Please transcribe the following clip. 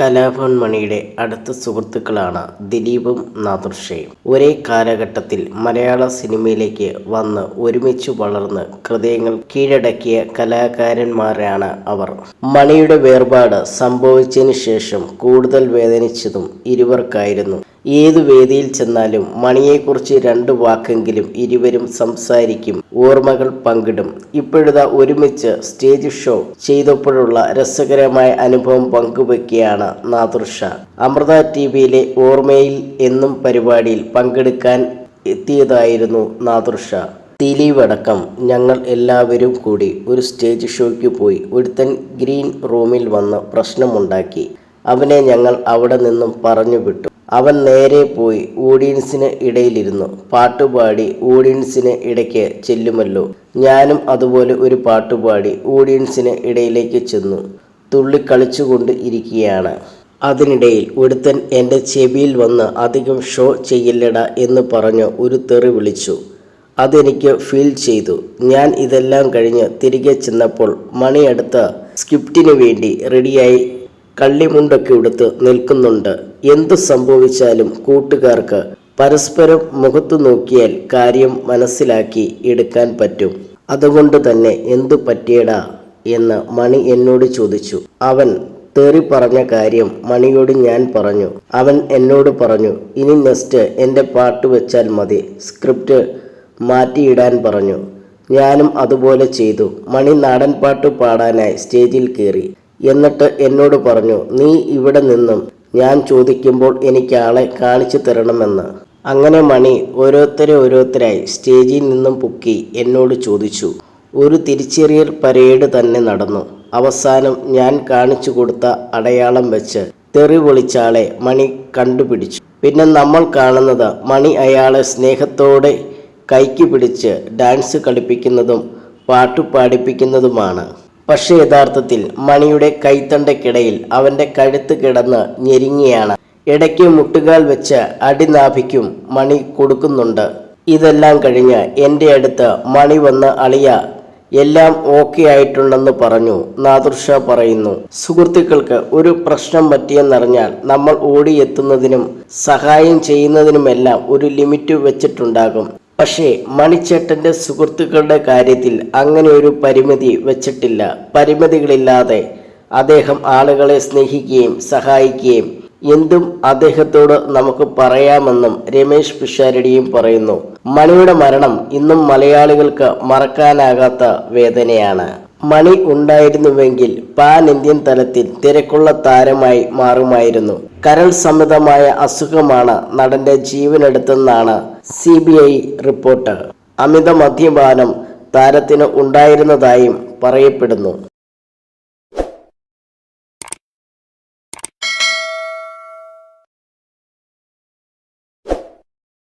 കലാഭവൻ മണിയുടെ അടുത്ത സുഹൃത്തുക്കളാണ് ദിലീപും നാദുർഷയും ഒരേ കാലഘട്ടത്തിൽ മലയാള സിനിമയിലേക്ക് വന്ന് ഒരുമിച്ച് വളർന്ന് ഹൃദയങ്ങൾ കീഴടക്കിയ കലാകാരന്മാരാണ് അവർ. മണിയുടെ വേർപാട് സംഭവിച്ചതിന് ശേഷം കൂടുതൽ വേദനിച്ചതും ഇരുവർക്കായിരുന്നു. ഏതു വേദിയിൽ ചെന്നാലും മണിയെക്കുറിച്ച് രണ്ട് വാക്കെങ്കിലും ഇരുവരും സംസാരിക്കും. ഓർമ്മകൾ പങ്കിടും. ഇപ്പോഴത്തെ ഒരുമിച്ച് സ്റ്റേജ് ഷോ ചെയ്തപ്പോഴുള്ള രസകരമായ അനുഭവം പങ്കുവെക്കുകയാണ് നാദൃഷ. അമൃത ടി വിയിലെ ഓർമ്മയിൽ എന്നും പരിപാടിയിൽ പങ്കെടുക്കാൻ എത്തിയതായിരുന്നു നാദൃഷ. തിലീവടക്കം ഞങ്ങൾ എല്ലാവരും കൂടി ഒരു സ്റ്റേജ് ഷോയ്ക്ക് പോയി ഒരുത്തൻ ഗ്രീൻ റൂമിൽ വന്ന് പ്രശ്നമുണ്ടാക്കി. അവനെ ഞങ്ങൾ അവിടെ നിന്നും പറഞ്ഞു വിട്ടു. അവൻ നേരെ പോയി ഓഡിയൻസിന് ഇടയിലിരുന്നു. പാട്ടുപാടി ഓഡിയൻസിന് ഇടയ്ക്ക് ചെല്ലുമല്ലോ. ഞാനും അതുപോലെ ഒരു പാട്ടുപാടി ഓഡിയൻസിന് ഇടയിലേക്ക് ചെന്നു. തുള്ളി കളിച്ചുകൊണ്ട് ഇരിക്കുകയാണ്. അതിനിടയിൽ ഒരുത്തൻ എന്റെ ചെവിയിൽ വന്ന് അധികം ഷോ ചെയ്യില്ലട എന്ന് പറഞ്ഞ് ഒരു തെറി വിളിച്ചു. അതെനിക്ക് ഫീൽ ചെയ്തു. ഞാൻ ഇതെല്ലാം കഴിഞ്ഞ് തിരികെ ചെന്നപ്പോൾ മണിയടുത്ത സ്ക്രിപ്റ്റിന് വേണ്ടി റെഡിയായി കള്ളിമുണ്ടൊക്കെ ഉടുത്ത് നിൽക്കുന്നുണ്ട്. എന്തു സംഭവിച്ചാലും കൂട്ടുകാർക്ക് പരസ്പരം മുഖത്തു നോക്കിയാൽ കാര്യം മനസ്സിലാക്കി എടുക്കാൻ പറ്റും. അതുകൊണ്ട് തന്നെ എന്തു പറ്റിയടാ? എന്ന് മണി എന്നോട് ചോദിച്ചു. അവൻ തേറി പറഞ്ഞ കാര്യം മണിയോട് ഞാൻ പറഞ്ഞു. അവൻ എന്നോട് പറഞ്ഞു ഇനി നെക്സ്റ്റ് എന്റെ പാട്ട് വെച്ചാൽ മതി. സ്ക്രിപ്റ്റ് മാറ്റിയിടാൻ പറഞ്ഞു. ഞാനും അതുപോലെ ചെയ്തു. മണി നാടൻ പാട്ട് പാടാനായി സ്റ്റേജിൽ കയറി എന്നിട്ട് എന്നോട് പറഞ്ഞു നീ ഇവിടെ നിന്നും ഞാൻ ചോദിക്കുമ്പോൾ എനിക്ക് ആളെ കാണിച്ചു തരണമെന്ന്. അങ്ങനെ മണി ഓരോരുത്തരെ ഓരോരുത്തരായി സ്റ്റേജിൽ നിന്നും പൊക്കി എന്നോട് ചോദിച്ചു. ഒരു തിരിച്ചറിയൽ പരേഡ് തന്നെ നടന്നു. അവസാനം ഞാൻ കാണിച്ചു കൊടുത്ത അടയാളം വെച്ച് തെറി വിളിച്ചാളെ മണി കണ്ടുപിടിച്ചു. പിന്നെ നമ്മൾ കാണുന്നത് മണി അയാളെ സ്നേഹത്തോടെ കൈക്ക് പിടിച്ച് ഡാൻസ് കളിപ്പിക്കുന്നതും പാട്ടു പാടിപ്പിക്കുന്നതുമാണ്. പക്ഷേ യഥാർത്ഥത്തിൽ മണിയുടെ കൈത്തണ്ടയ്ക്കിടയിൽ അവന്റെ കഴുത്ത് കിടന്ന് ഞെരിങ്ങിയാണ്. ഇടയ്ക്ക് മുട്ടുകാൽ വെച്ച് അടിനാഭിക്കും മണി കൊടുക്കുന്നുണ്ട്. ഇതെല്ലാം കഴിഞ്ഞ് എന്റെ അടുത്ത് മണി വന്ന് അളിയ എല്ലാം ഓക്കെ ആയിട്ടുണ്ടെന്ന് പറഞ്ഞു. നാദൃഷ പറയുന്നു സുഹൃത്തുക്കൾക്ക് ഒരു പ്രശ്നം പറ്റിയെന്നറിഞ്ഞാൽ നമ്മൾ ഓടിയെത്തുന്നതിനും സഹായം ചെയ്യുന്നതിനുമെല്ലാം ഒരു ലിമിറ്റ് വെച്ചിട്ടുണ്ടാകും. പക്ഷേ മണിച്ചേട്ടന്റെ സുഹൃത്തുക്കളുടെ കാര്യത്തിൽ അങ്ങനെ ഒരു പരിമിതി വെച്ചിട്ടില്ല. പരിമിതികളില്ലാതെ അദ്ദേഹം ആളുകളെ സ്നേഹിക്കുകയും സഹായിക്കുകയും എന്തും അദ്ദേഹത്തോട് നമുക്ക് പറയാമെന്നും രമേശ് പിഷാരടിയും പറയുന്നു. മണിയുടെ മരണം ഇന്നും മലയാളികൾക്ക് മറക്കാനാകാത്ത വേദനയാണ്. മണി ഉണ്ടായിരുന്നുവെങ്കിൽ പാൻ ഇന്ത്യൻ തലത്തിൽ തിരക്കുള്ള താരമായി മാറുമായിരുന്നു. കരൾ സമ്മതമായ അസുഖമാണ് നടന്റെ ജീവനെടുത്തെന്നാണ് സി ബി ഐ റിപ്പോർട്ട്. അമിത മദ്യപാനം താരത്തിന് ഉണ്ടായിരുന്നതായും പറയപ്പെടുന്നു.